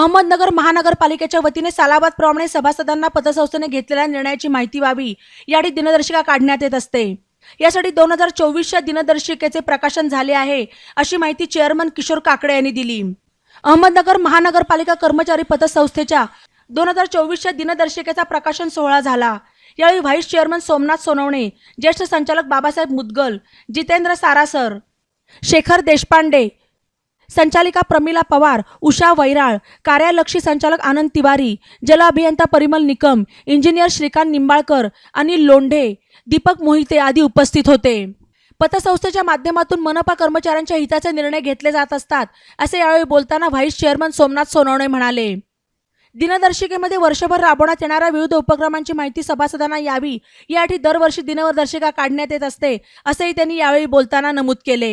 अहमदनगर महानगरपालिकेच्या वतीने सालाबाद प्रमाणे सभासदांना पतसंस्थेने घेतलेल्या निर्णयाची माहिती व्हावी यासाठी दिनदर्शिका काढण्यात येत असते. यासाठी दोन हजार चोवीसच्या दिनदर्शिकेचे प्रकाशन झाले आहे अशी माहिती चेअरमन किशोर काकडे यांनी दिली. अहमदनगर महानगरपालिका कर्मचारी पतसंस्थेच्या दोन हजार चोवीसच्या दिनदर्शिकेचा प्रकाशन सोहळा झाला. यावेळी व्हाईस चेअरमन सोमनाथ सोनवणे ज्येष्ठ संचालक बाबासाहेब मुदगल जितेंद्र सारासर शेखर देशपांडे संचालिका प्रमिला पवार उषा वैराळ कार्यालक्षी संचालक आनंद तिवारी जल अभियंता परिमल निकम इंजिनियर श्रीकांत निंबाळकर अनिल लोंढे दीपक मोहिते आदी उपस्थित होते. पतसंस्थेच्या माध्यमातून मनपा कर्मचाऱ्यांच्या हिताचे निर्णय घेतले जात असतात असे यावेळी बोलताना व्हाईस चेअरमन सोमनाथ सोनवणे म्हणाले. दिनदर्शिकेमध्ये वर्षभर राबवण्यात येणाऱ्या विविध उपक्रमांची माहिती सभासदांना यावी यासाठी दरवर्षी दिनदर्शिका काढण्यात येत असते असेही त्यांनी यावेळी बोलताना नमूद केले.